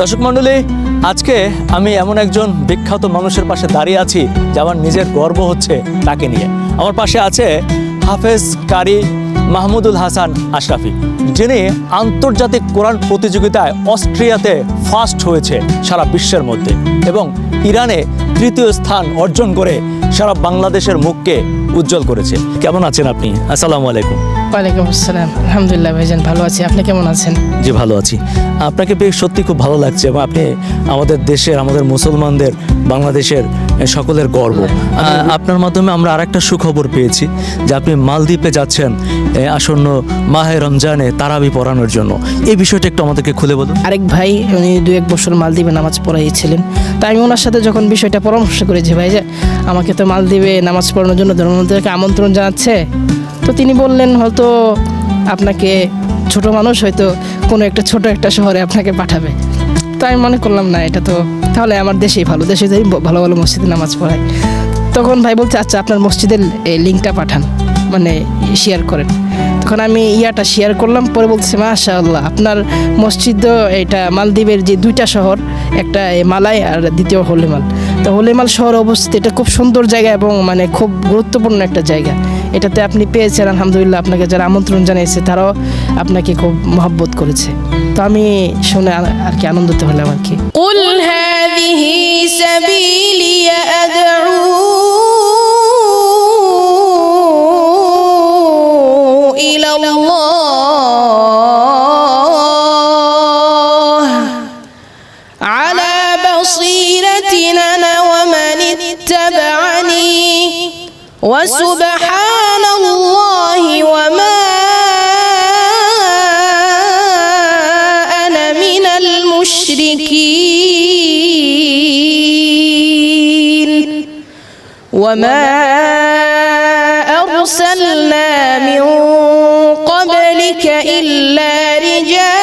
দর্শক মণ্ডলী, আজকে আমি এমন একজন বিখ্যাত মানুষের পাশে দাঁড়িয়ে আছি যে আমার নিজের গর্ব হচ্ছে তাকে নিয়ে। আমার পাশে আছে হাফেজ কারি মাহমুদুল হাসান আশরাফি, যিনি আন্তর্জাতিক কোরআন প্রতিযোগিতায় অস্ট্রিয়াতে ফার্স্ট হয়েছে সারা বিশ্বের মধ্যে এবং ইরানে তৃতীয় স্থান অর্জন করে সারা বাংলাদেশের মুখকে উজ্জ্বল করেছে। কেমন আছেন আপনি? আসসালামু আলাইকুম। ওয়ালাইকুম আসসালাম। আলহামদুলিল্লাহ ভাইজান ভালো আছি। আপনি কেমন আছেন? জি ভালো আছি। আপনাকে বেশ সত্যি খুব ভালো লাগছে এবং আপনি আমাদের দেশের আমাদের মুসলমানদের বাংলাদেশের সকলের গর্ব। আপনার মাধ্যমে আমরা আরেকটা সুখবর পেয়েছি যে আপনি মালদ্বীপে যাচ্ছেন আসন্ন মাহে রমজানে তারাবি পড়ানোর জন্য। এই বিষয়টা একটু আমাদেরকে খুলে বলুন। আরেক ভাই উনি দু এক বছর মালদ্বীপে নামাজ পড়াইছিলেন। তাই আমি ওনার সাথে যখন বিষয়টা পরামর্শ করেছি ভাই যে আমাকে তো মালদ্বীপে নামাজ পড়ানোর জন্য ধর্মমন্ত্রীকে আমন্ত্রণ জানাচ্ছে। তো তিনি বললেন হয়তো আপনাকে ছোট মানুষ হয়তো কোনো একটা ছোট একটা শহরে আপনাকে পাঠাবে। তো আমি মনে করলাম, না, এটা তো তাহলে আমার দেশেই ভালো। দেশে যাই ভালো ভালো মসজিদে নামাজ পড়াই। তখন ভাই বলছে আচ্ছা আপনার মসজিদের এই লিঙ্কটা পাঠান মানে শেয়ার করেন। তখন আমি ইয়াটা শেয়ার করলাম, পরে বলছে মাশা আল্লাহ আপনার মসজিদ, এটা মালদ্বীপের যে দুইটা শহর, একটা মালাই আর দ্বিতীয় হলিমাল। তো হলিমাল শহর অবস্থিত, এটা খুব সুন্দর জায়গা এবং মানে খুব গুরুত্বপূর্ণ একটা জায়গা। এটাতে আপনি পেয়েছেন আলহামদুলিল্লাহ আপনাকে যারা আমন্ত্রণ জানিয়েছে তারাও আপনাকে খুব মহব্বত করেছে তো আমি শুনে আর আর কি আনন্দিত হলাম আর কি قل هذه سبيلي أدعو إلى الله على بصيرة أنا ومن اتبعني وسبحان الله وما أنا من المشركين وما أرسلنا من قبلك إلا رجالا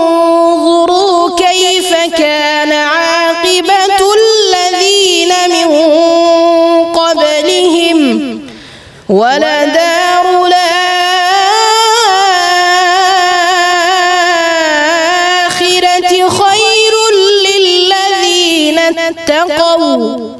فينظروا كيف كان عاقبة الذين من قبلهم؟ ولدار الآخرة خير للذين اتقوا.